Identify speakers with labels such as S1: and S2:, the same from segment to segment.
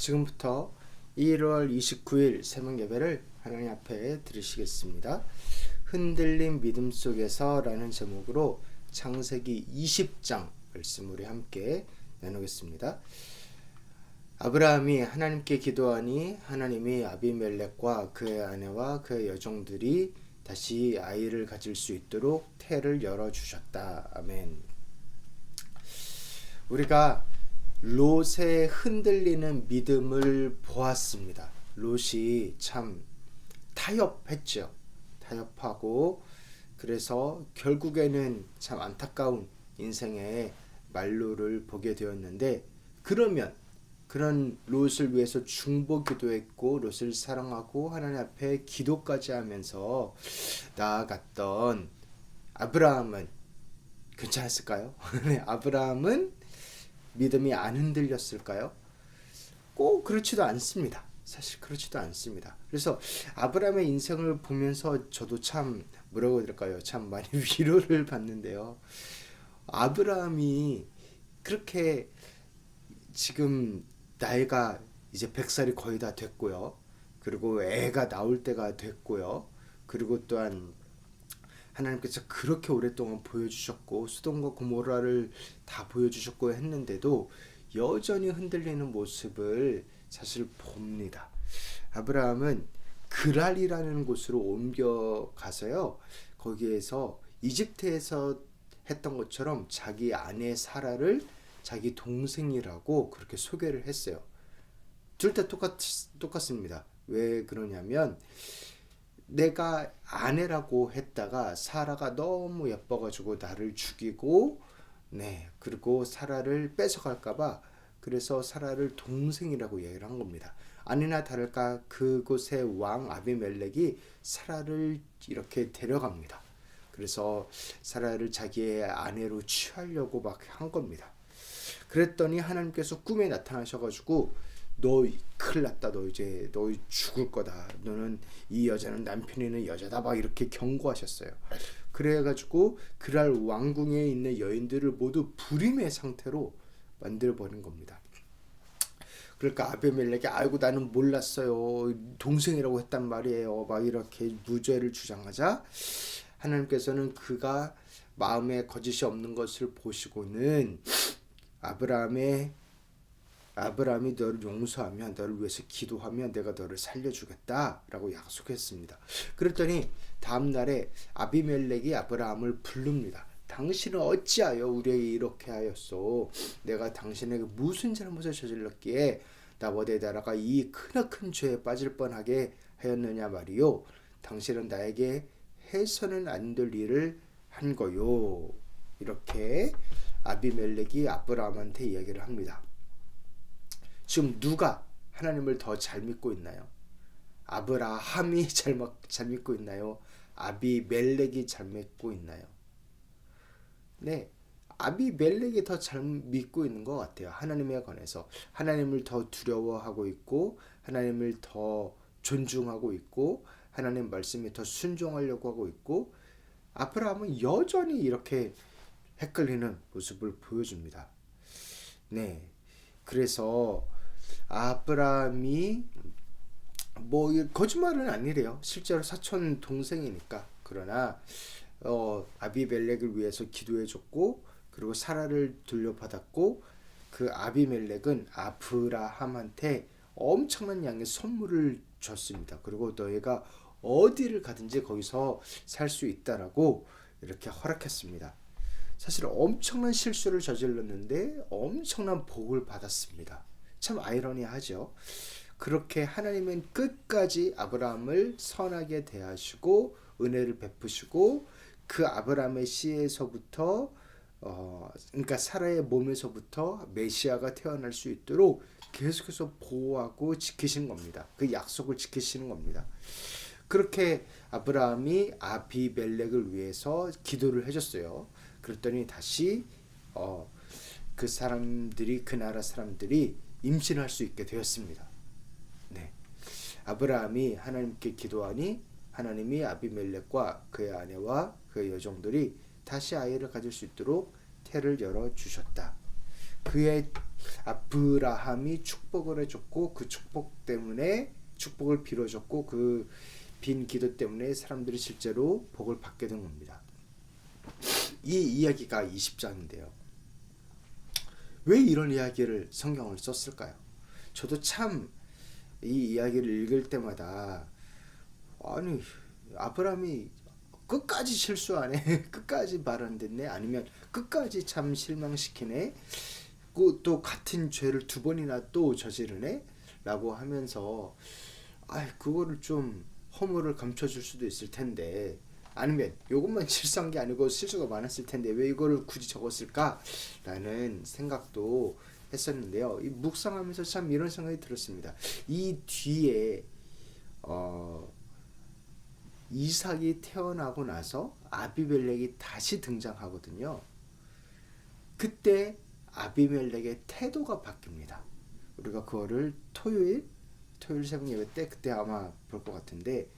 S1: 지금부터 1월 29일 새벽 예배를 하나님 앞에 들으시겠습니다. 흔들림 믿음 속에서라는 제목으로 창세기 20장 말씀 우리 함께 나누겠습니다. 아브라함이 하나님께 기도하니 하나님이 아비멜렉과 그의 아내와 그의 여종들이 다시 아이를 가질 수 있도록 태를 열어 주셨다. 아멘. 우리가 롯의 흔들리는 믿음을 보았습니다. 롯이 참 타협했죠. 타협하고 그래서 결국에는 참 안타까운 인생의 말로를 보게 되었는데 그러면 그런 롯을 위해서 중보 기도 했고 롯을 사랑하고 하나님 앞에 기도까지 하면서 나아갔던 아브라함은 괜찮았을까요? 네, 아브라함은 믿음이 안 흔들렸을까요? 꼭 그렇지도 않습니다. 사실 그렇지도 않습니다. 그래서 아브라함의 인생을 보면서 저도 참 뭐라고 될까요? 참 많이 위로를 받는데요. 아브라함이 그렇게 지금 나이가 이제 100살이 거의 다 됐고요. 그리고 애가 나올 때가 됐고요. 그리고 또한 하나님께서 그렇게 오랫동안 보여주셨고 수동과 고모라를 다 보여주셨고 했는데도 여전히 흔들리는 모습을 사실 봅니다. 아브라함은 그랄이라는 곳으로 옮겨 가서요. 거기에서 이집트에서 했던 것처럼 자기 아내 사라를 자기 동생이라고 그렇게 소개를 했어요. 둘 다 똑같 똑같습니다. 왜 그러냐면 내가 아내라고 했다가 사라가 너무 예뻐가지고 나를 죽이고 네 그리고 사라를 뺏어갈까봐 그래서 사라를 동생이라고 얘기를 한 겁니다. 아니나 다를까 그곳의 왕 아비멜렉이 사라를 이렇게 데려갑니다. 그래서 사라를 자기의 아내로 취하려고 막 한 겁니다. 그랬더니 하나님께서 꿈에 나타나셔가지고 너 큰일 났다. 너 이제 너 죽을 거다. 너는 이 여자는 남편이 있는 여자다. 막 이렇게 경고하셨어요. 그래가지고 그랄 왕궁에 있는 여인들을 모두 불임의 상태로 만들어 버린 겁니다. 그러니까 아베멜렉이 아이고 나는 몰랐어요. 동생이라고 했단 말이에요. 막 이렇게 무죄를 주장하자 하나님께서는 그가 마음에 거짓이 없는 것을 보시고는 아브라함의 아브라함이 너를 용서하면 너를 위해서 기도하면 내가 너를 살려주겠다라고 약속했습니다. 그랬더니 다음 날에 아비멜렉이 아브라함을 부릅니다. 당신은 어찌하여 우리에게 이렇게 하였소? 내가 당신에게 무슨 잘못을 저질렀기에 나보다다가 이 크나큰 죄에 빠질 뻔하게 하였느냐 말이요. 당신은 나에게 해서는 안 될 일을 한 거요. 이렇게 아비멜렉이 아브라함한테 이야기를 합니다. 지금 누가 하나님을 더 잘 믿고 있나요? 아브라함이 잘, 잘 믿고 있나요? 아비멜렉이 잘 믿고 있나요? 네, 아비멜렉이 더 잘 믿고 있는 것 같아요. 하나님에 관해서 하나님을 더 두려워하고 있고 하나님을 더 존중하고 있고 하나님 말씀에 더 순종하려고 하고 있고 아브라함은 여전히 이렇게 헷갈리는 모습을 보여줍니다. 네, 그래서 아브라함이 뭐 거짓말은 아니래요. 실제로 사촌 동생이니까. 그러나 어, 아비멜렉을 위해서 기도해 줬고 그리고 사라를 돌려받았고 그 아비멜렉은 아브라함한테 엄청난 양의 선물을 줬습니다. 그리고 너희가 어디를 가든지 거기서 살 수 있다라고 이렇게 허락했습니다. 사실 엄청난 실수를 저질렀는데 엄청난 복을 받았습니다. 참 아이러니하죠. 그렇게 하나님은 끝까지 아브라함을 선하게 대하시고 은혜를 베푸시고 그 아브라함의 씨에서부터 어 그러니까 사라의 몸에서부터 메시아가 태어날 수 있도록 계속해서 보호하고 지키신 겁니다. 그 약속을 지키시는 겁니다. 그렇게 아브라함이 아비멜렉을 위해서 기도를 해줬어요. 그랬더니 다시 어, 그 사람들이 그 나라 사람들이 임신할 수 있게 되었습니다. 네. 아브라함이 하나님께 기도하니 하나님이 아비멜렉과 그의 아내와 그의 여종들이 다시 아이를 가질 수 있도록 태를 열어 주셨다. 그의 아브라함이 축복을 해줬고 그 축복 때문에 축복을 빌어줬고 그 빈 기도 때문에 사람들이 실제로 복을 받게 된 겁니다. 이 이야기가 20장인데요. 왜 이런 이야기를 성경을 썼을까요? 저도 참 이 이야기를 읽을 때마다 아니 아브라함이 끝까지 실수 안 해. 끝까지 말 안 듣네. 아니면 끝까지 참 실망시키네. 그또 같은 죄를 두 번이나 또 저지르네. 라고 하면서 아, 그거를 좀 허물을 감춰 줄 수도 있을 텐데 아니면 이것만 실수한 게 아니고 실수가 많았을 텐데 왜 이거를 굳이 적었을까라는 생각도 했었는데요. 이 묵상하면서 참 이런 생각이 들었습니다. 이 뒤에 어 이삭이 태어나고 나서 아비멜렉이 다시 등장하거든요. 그때 아비멜렉의 태도가 바뀝니다. 우리가 그거를 토요일 토요일 새벽 예배 때 그때 아마 볼 것 같은데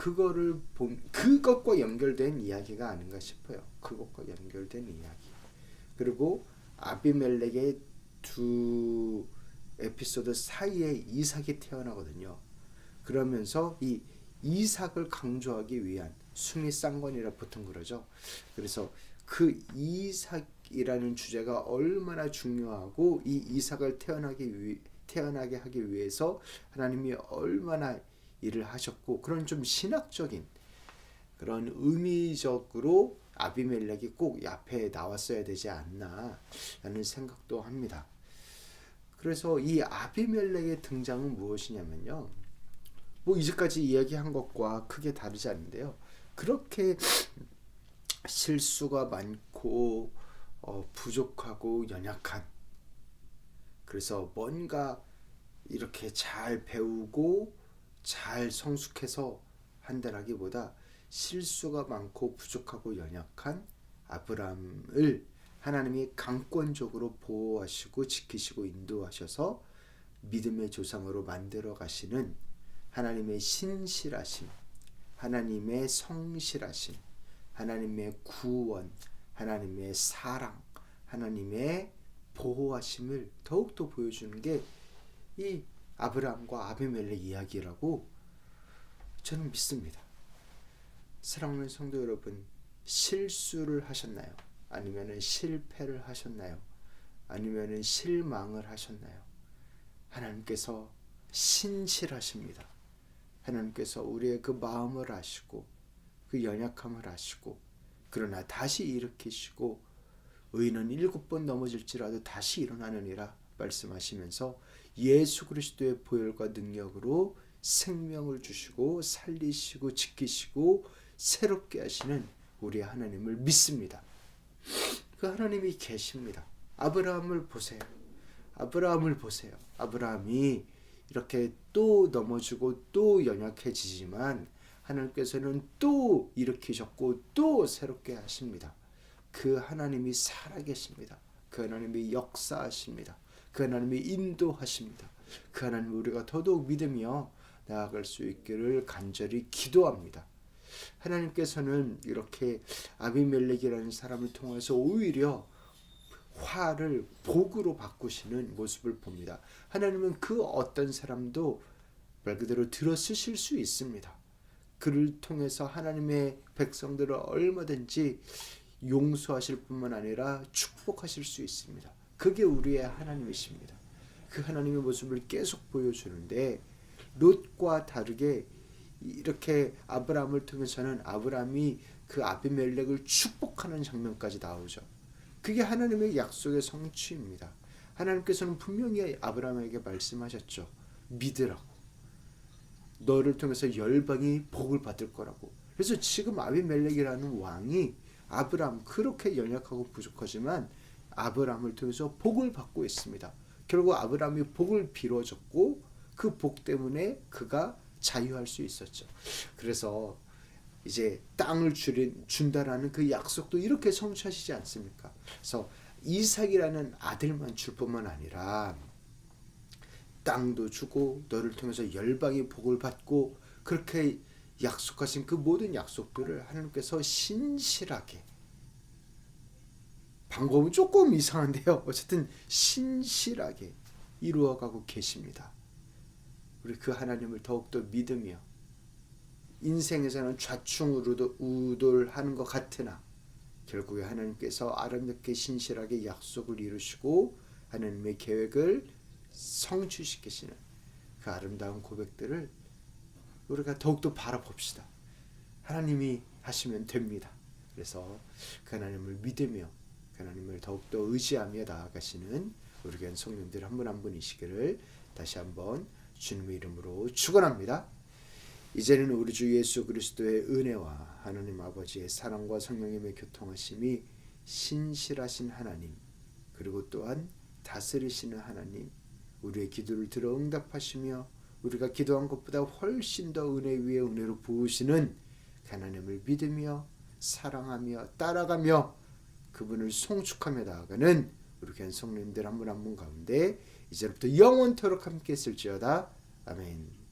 S1: 그거를 본 그것과 연결된 이야기가 아닌가 싶어요. 그것과 연결된 이야기. 그리고 아비멜렉의 두 에피소드 사이에 이삭이 태어나거든요. 그러면서 이 이삭을 강조하기 위한 숨이 쌍권이라 보통 그러죠. 그래서 그 이삭이라는 주제가 얼마나 중요하고 이 이삭을 태어나기 위, 태어나게 하기 위해서 하나님이 얼마나 일을 하셨고 그런 좀 신학적인 그런 의미적으로 아비멜렉이 꼭 앞에 나왔어야 되지 않나라는 생각도 합니다. 그래서 이 아비멜렉의 등장은 무엇이냐면요. 뭐 이제까지 이야기한 것과 크게 다르지 않는데요. 그렇게 실수가 많고 어, 부족하고 연약한 그래서 뭔가 이렇게 잘 배우고 잘 성숙해서 한다라기보다 실수가 많고 부족하고 연약한 아브라함을 하나님이 강권적으로 보호하시고 지키시고 인도하셔서 믿음의 조상으로 만들어 가시는 하나님의 신실하심, 하나님의 성실하심, 하나님의 구원, 하나님의 사랑, 하나님의 보호하심을 더욱더 보여주는 게 이 아브라함과 아비멜렉 이야기라고 저는 믿습니다. 사랑하는 성도 여러분, 실수를 하셨나요? 아니면은 실패를 하셨나요? 아니면은 실망을 하셨나요? 하나님께서 신실하십니다. 하나님께서 우리의 그 마음을 아시고 그 연약함을 아시고 그러나 다시 일으키시고 의인은 일곱 번 넘어질지라도 다시 일어나느니라 말씀하시면서 예수 그리스도의 보혈과 능력으로 생명을 주시고 살리시고 지키시고 새롭게 하시는 우리 하나님을 믿습니다. 그 하나님이 계십니다. 아브라함을 보세요. 아브라함을 보세요. 아브라함이 이렇게 또 넘어지고 또 연약해지지만 하나님께서는 또 일으키셨고 또 새롭게 하십니다. 그 하나님이 살아계십니다. 그 하나님이 역사하십니다. 그 하나님이 인도하십니다. 그 하나님 우리가 더더욱 믿으며 나아갈 수 있기를 간절히 기도합니다. 하나님께서는 이렇게 아비멜렉이라는 사람을 통해서 오히려 화를 복으로 바꾸시는 모습을 봅니다. 하나님은 그 어떤 사람도 말 그대로 들어 쓰실 수 있습니다. 그를 통해서 하나님의 백성들을 얼마든지 용서하실 뿐만 아니라 축복하실 수 있습니다. 그게 우리의 하나님이십니다. 그 하나님의 모습을 계속 보여주는데 롯과 다르게 이렇게 아브라함을 통해서는 아브라함이 그 아비멜렉을 축복하는 장면까지 나오죠. 그게 하나님의 약속의 성취입니다. 하나님께서는 분명히 아브라함에게 말씀하셨죠. 믿으라고. 너를 통해서 열방이 복을 받을 거라고. 그래서 지금 아비멜렉이라는 왕이 아브라함 그렇게 연약하고 부족하지만 아브라함을 통해서 복을 받고 있습니다. 결국 아브라함이 복을 빌어줬고 그 복 때문에 그가 자유할 수 있었죠. 그래서 이제 땅을 주린, 준다라는 그 약속도 이렇게 성취하시지 않습니까? 그래서 이삭이라는 아들만 줄 뿐만 아니라 땅도 주고 너를 통해서 열방이 복을 받고 그렇게 약속하신 그 모든 약속들을 하나님께서 신실하게 방법은 조금 이상한데요. 어쨌든 신실하게 이루어가고 계십니다. 우리 그 하나님을 더욱더 믿으며 인생에서는 좌충우도 우돌하는 것 같으나 결국에 하나님께서 아름답게 신실하게 약속을 이루시고 하나님의 계획을 성취시키시는 그 아름다운 고백들을 우리가 더욱더 바라봅시다. 하나님이 하시면 됩니다. 그래서 그 하나님을 믿으며 그 하나님을 더욱더 의지하며 나아가시는 우리 교회 성령들 한 분 한 분이시기를 다시 한번 주님의 이름으로 축원합니다. 이제는 우리 주 예수 그리스도의 은혜와 하나님 아버지의 사랑과 성령님의 교통하심이 신실하신 하나님 그리고 또한 다스리시는 하나님 우리의 기도를 들어 응답하시며 우리가 기도한 것보다 훨씬 더 은혜 위에 은혜로 부으시는 그 하나님을 믿으며 사랑하며 따라가며 그분을 송축하며 나아가는 우리 교회 성령님들 한 분 한 분 가운데 이제부터 영원토록 함께 있을지어다 아멘.